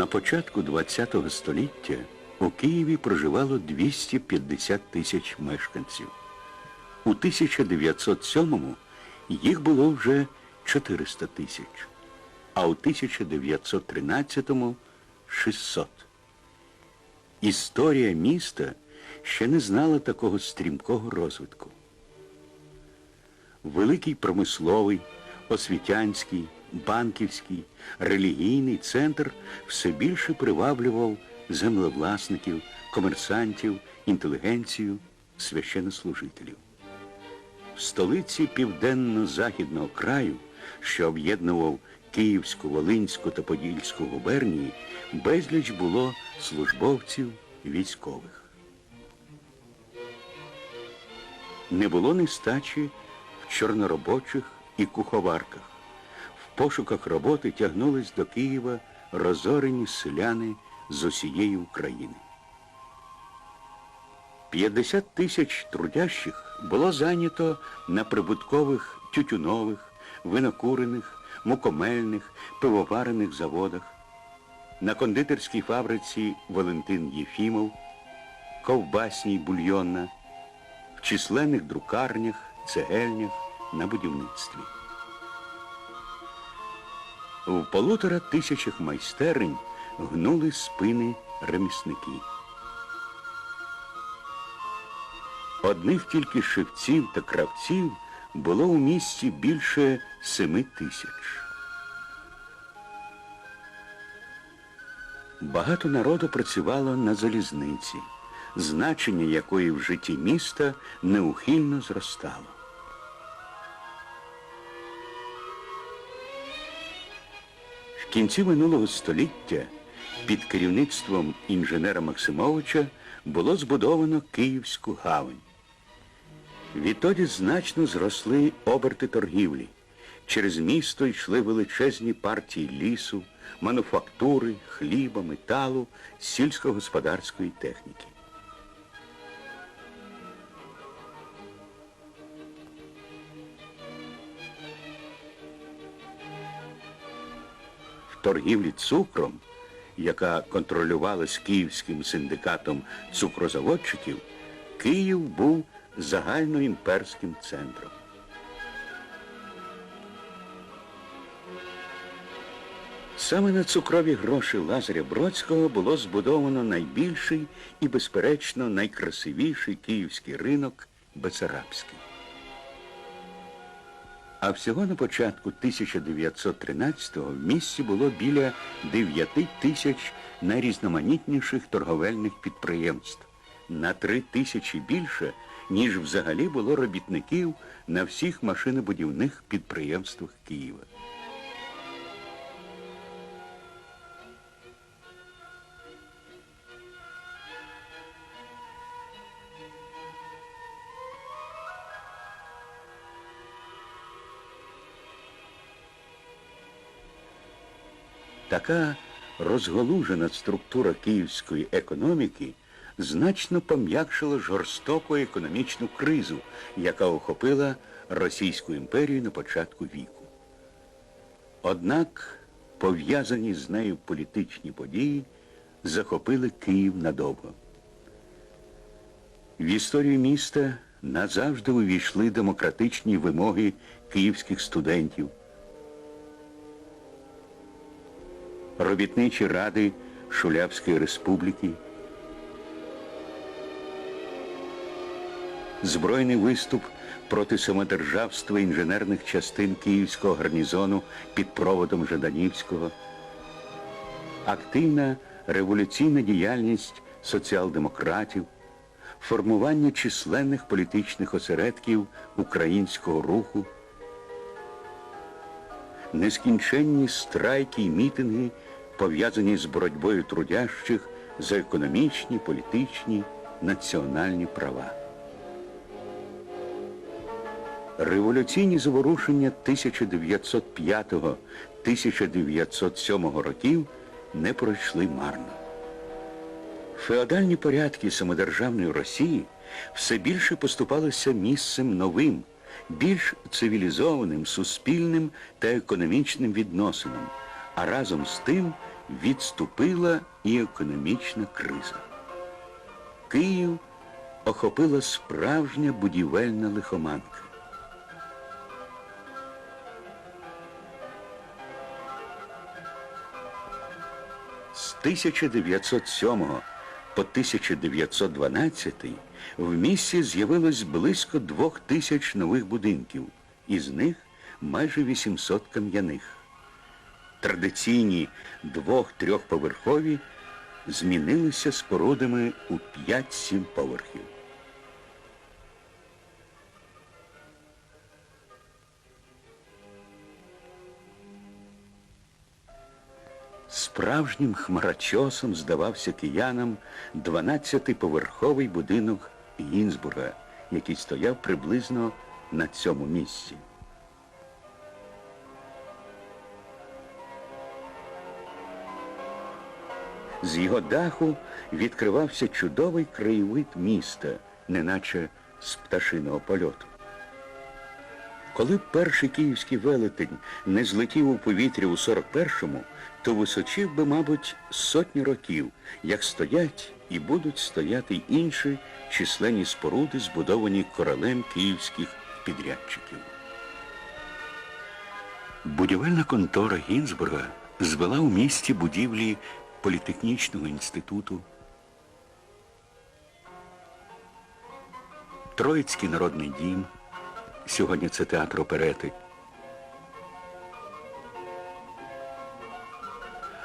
На початку ХХ століття у Києві проживало 250 тисяч мешканців. У 1907-му їх було вже 400 тисяч, а у 1913-му 600. Історія міста ще не знала такого стрімкого розвитку. Великий промисловий, освітянський, банківський, релігійний центр все більше приваблював землевласників, комерсантів, інтелігенцію, священнослужителів. В столиці південно-західного краю, що об'єднував Київську, Волинську та Подільську губернії, безліч було службовців військових. Не було нестачі в чорноробочих і куховарках. Пошуках роботи тягнулись до Києва розорені селяни з усієї України. 50 тисяч трудящих було зайнято на прибуткових тютюнових, винокурених, мукомельних, пивоварених заводах, на кондитерській фабриці Валентин Єфімов, ковбасній бульйонна, в численних друкарнях, цегельнях, на будівництві. В полутора тисячах майстерень гнули спини ремісники. Одних тільки шевців та кравців було у місті більше семи тисяч. Багато народу працювало на залізниці, значення якої в житті міста неухильно зростало. В кінці минулого століття під керівництвом інженера Максимовича було збудовано Київську гавань. Відтоді значно зросли оберти торгівлі. Через місто йшли величезні партії лісу, мануфактури, хліба, металу, сільськогосподарської техніки. Торгівлі цукром, яка контролювалась Київським синдикатом цукрозаводчиків, Київ був загальноімперським центром. Саме на цукрові гроші Лазаря Бродського було збудовано найбільший і, безперечно, найкрасивіший київський ринок Бесарабський. А всього на початку 1913-го в місті було біля 9 тисяч найрізноманітніших торговельних підприємств. На 3 тисячі більше, ніж взагалі було робітників на всіх машинобудівних підприємствах Києва. Така розголужена структура київської економіки значно пом'якшила жорстоку економічну кризу, яка охопила Російську імперію на початку віку. Однак пов'язані з нею політичні події захопили Київ надовго. В історію міста назавжди увійшли демократичні вимоги київських студентів. Робітничі ради Шулявської республіки, збройний виступ проти самодержавства інженерних частин Київського гарнізону під проводом Жаданівського, активна революційна діяльність соціал-демократів, формування численних політичних осередків українського руху, нескінченні страйки і мітинги пов'язані з боротьбою трудящих за економічні, політичні, національні права. Революційні заворушення 1905-1907 років не пройшли марно. Феодальні порядки самодержавної Росії все більше поступалися місцем новим, більш цивілізованим, суспільним та економічним відносинам, а разом з тим відступила і економічна криза. Київ охопила справжня будівельна лихоманка. З 1907 по 1912 в місті з'явилось близько двох тисяч нових будинків, із них майже 800 кам'яних. Традиційні двох-трьохповерхові змінилися спорудами у 5-7 поверхів. Справжнім хмарочосом здавався киянам 12-поверховий будинок Гінзбурга, який стояв приблизно на цьому місці. З його даху відкривався чудовий краєвид міста, неначе з пташиного польоту. Коли перший київський велетень не злетів у повітря у 41-му, то височив би, мабуть, сотні років, як стоять і будуть стояти інші численні споруди, збудовані королем київських підрядчиків. Будівельна контора Гінзбурга звела у місті будівлі Політехнічного інституту, Троїцький народний дім, сьогодні це театр оперети,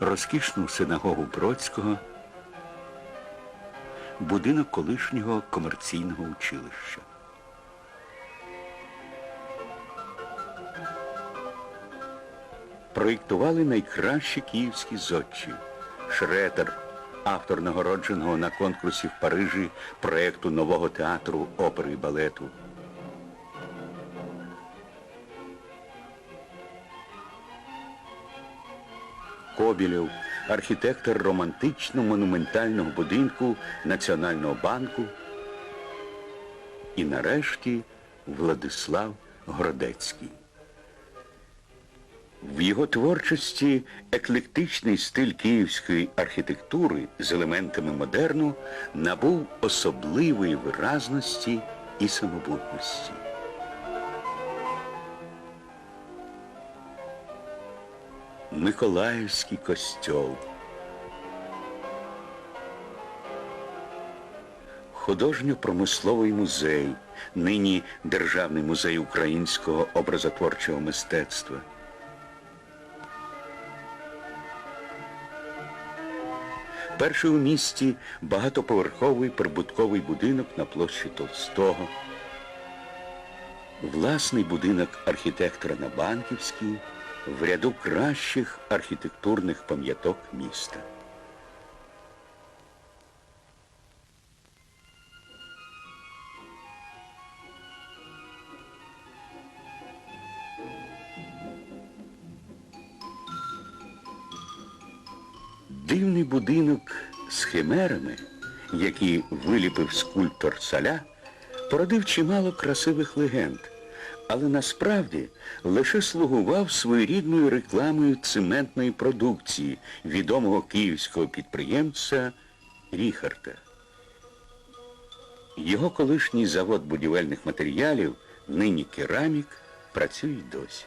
розкішну синагогу Бродського, будинок колишнього комерційного училища. Проєктували найкращі київські зодчі. Шретер, автор нагородженого на конкурсі в Парижі проєкту нового театру опери і балету. Кобілєв, архітектор романтично-монументального будинку Національного банку. І нарешті Владислав Городецький. В його творчості еклектичний стиль київської архітектури з елементами модерну набув особливої виразності і самобутності. Миколаївський костьол. Художньо-промисловий музей, нині Державний музей українського образотворчого мистецтва. Перший у місті багатоповерховий прибутковий будинок на площі Толстого. Власний будинок архітектора на Банківській в ряду кращих архітектурних пам'яток міста. Будинок з химерами, які виліпив скульптор Саля, породив чимало красивих легенд, але насправді лише слугував своєрідною рекламою цементної продукції відомого київського підприємця Ріхарта. Його колишній завод будівельних матеріалів, нині керамік, працює досі.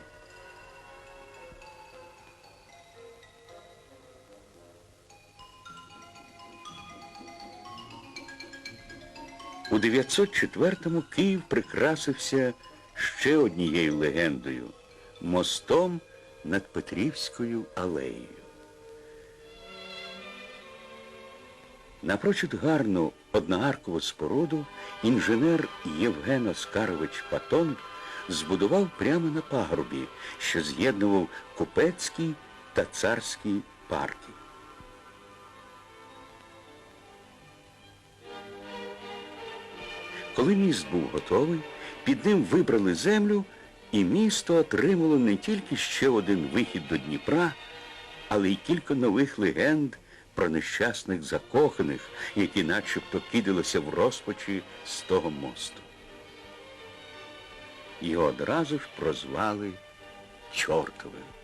У 904-му Київ прикрасився ще однією легендою мостом над Петрівською алеєю. Напрочуд гарну одноаркову споруду інженер Євген Оскарович Патон збудував прямо на пагорбі, що з'єднував купецький та царський парки. Коли міст був готовий, під ним вибрали землю, і місто отримало не тільки ще один вихід до Дніпра, але й кілька нових легенд про нещасних закоханих, які начебто кидалися в розпачі з того мосту. Його одразу ж прозвали Чортовим.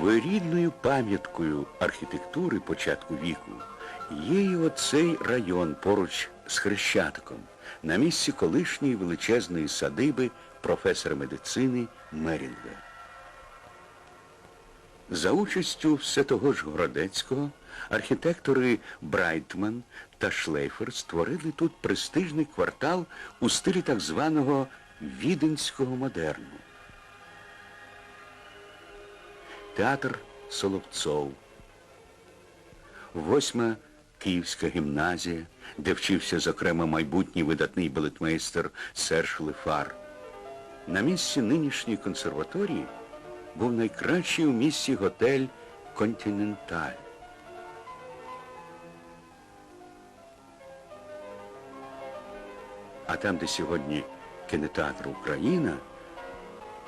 Своєрідною пам'яткою архітектури початку віку є і оцей район поруч з Хрещатиком, на місці колишньої величезної садиби професора медицини Мерінга. За участю все того ж Городецького, архітектори Брайтман та Шлейфер створили тут престижний квартал у стилі так званого віденського модерну. Театр Соловцов, восьма Київська гімназія, де вчився, зокрема, майбутній видатний балетмейстер Серж Лефар. На місці нинішньої консерваторії був найкращий у місті готель Континенталь. А там, де сьогодні кінотеатр Україна,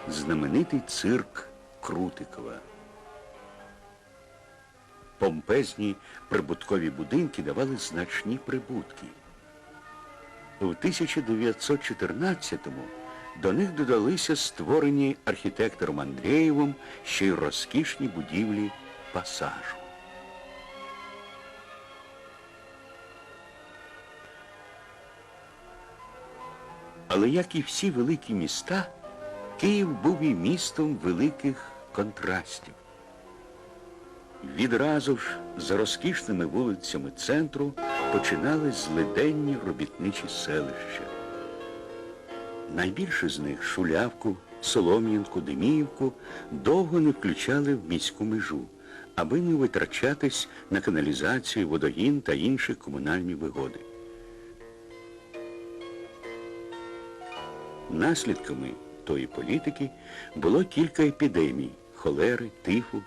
знаменитий цирк Крутикова. Помпезні прибуткові будинки давали значні прибутки. У 1914-му до них додалися створені архітектором Андрієвим ще й розкішні будівлі пасажу. Але як і всі великі міста, Київ був і містом великих контрастів. Відразу ж за розкішними вулицями центру починали злиденні робітничі селища. Найбільше з них Шулявку, Солом'янку, Деміївку довго не включали в міську межу, аби не витрачатись на каналізацію, водогін та інші комунальні вигоди. Наслідками тої політики було кілька епідемій холери, тифу,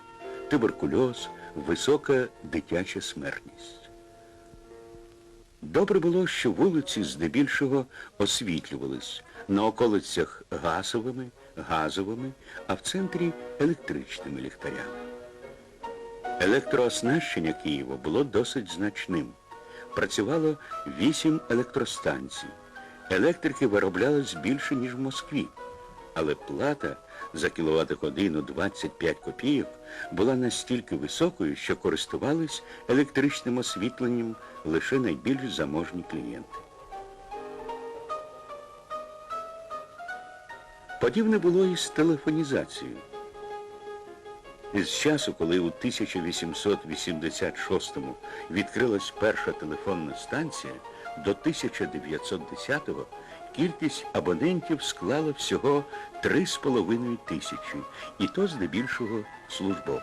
туберкульоз, висока дитяча смертність. Добре було, що вулиці здебільшого освітлювались на околицях газовими, газовими, а в центрі електричними ліхтарями. Електрооснащення Києва було досить значним. Працювало вісім електростанцій. Електрики вироблялось більше, ніж в Москві. Але плата за кіловат-годину 25 копійок була настільки високою, що користувались електричним освітленням лише найбільш заможні клієнти. Подібне було і з телефонізацією. Із часу, коли у 1886-му відкрилась перша телефонна станція, до 1910-го кількість абонентів склала всього 3,5 тисячі, і то здебільшого службових.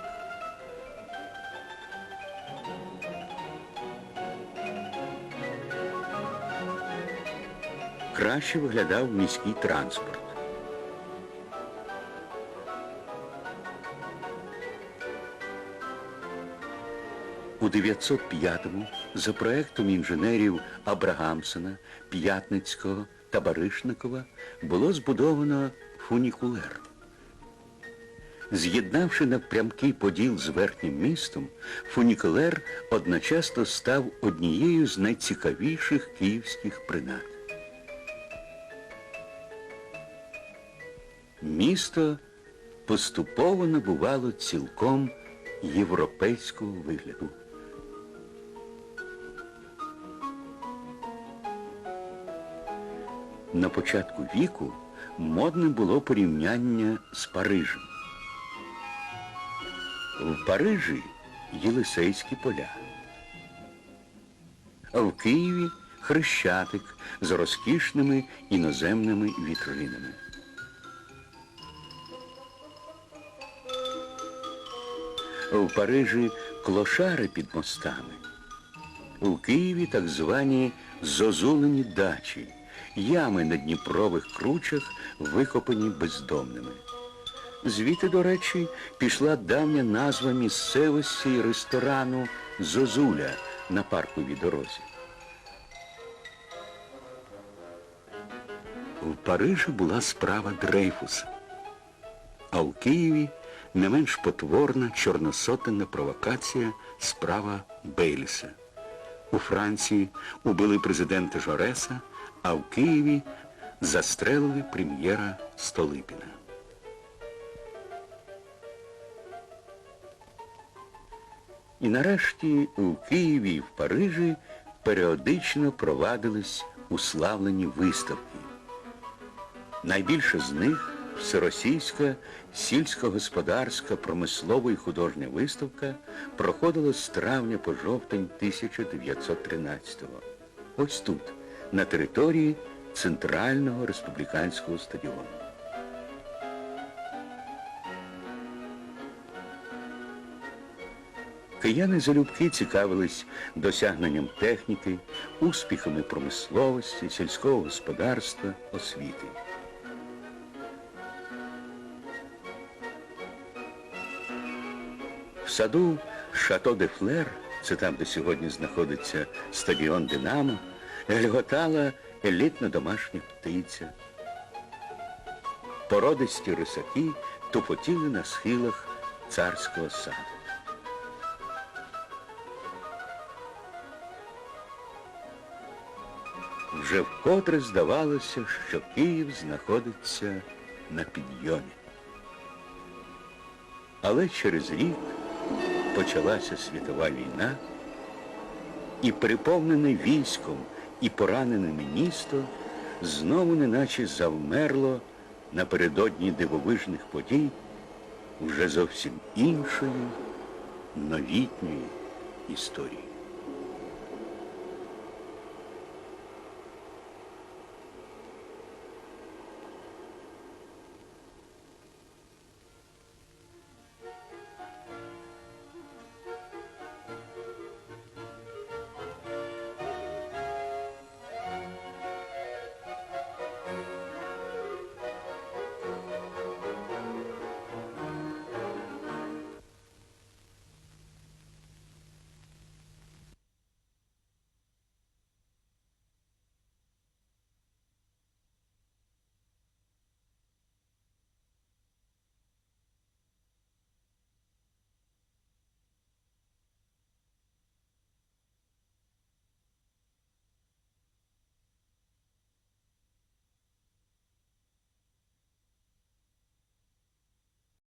Краще виглядав міський транспорт. У 905-му за проектом інженерів Абрагамсена, П'ятницького та Баришникова було збудовано фунікулер. З'єднавши напрямкий поділ з верхнім містом, фунікулер одночасно став однією з найцікавіших київських принад. Місто поступово набувало цілком європейського вигляду. На початку віку модне було порівняння з Парижем. В Парижі Єлисейські поля, а в Києві Хрещатик з розкішними іноземними вітринами. В Парижі клошари під мостами. У Києві так звані зозулені дачі, ями на Дніпрових кручах, викопані бездомними. Звідти, до речі, пішла давня назва місцевості і ресторану Зозуля на парковій дорозі. В Парижі була справа Дрейфуса, а в Києві не менш потворна чорносотенна провокація справа Бейліса. У Франції убили президента Жореса, а в Києві застрелили прем'єра Столипіна. І нарешті у Києві і в Парижі періодично провадились уславлені виставки. Найбільше з них всеросійська сільськогосподарська промислова і художня виставка проходила з травня по жовтень 1913-го. Ось тут, на території Центрального республіканського стадіону. Кияни залюбки цікавились досягненням техніки, успіхами промисловості, сільського господарства, освіти. В саду Шато де Флер, це там, де сьогодні знаходиться стадіон Динамо, гельготала елітна домашня птиця. Породисті рисаки тупотіли на схилах царського саду. Вже вкотре здавалося, що Київ знаходиться на підйомі. Але через рік почалася світова війна, і переповнене військом і пораненими місто знову неначе завмерло напередодні дивовижних подій вже зовсім іншої новітньої історії.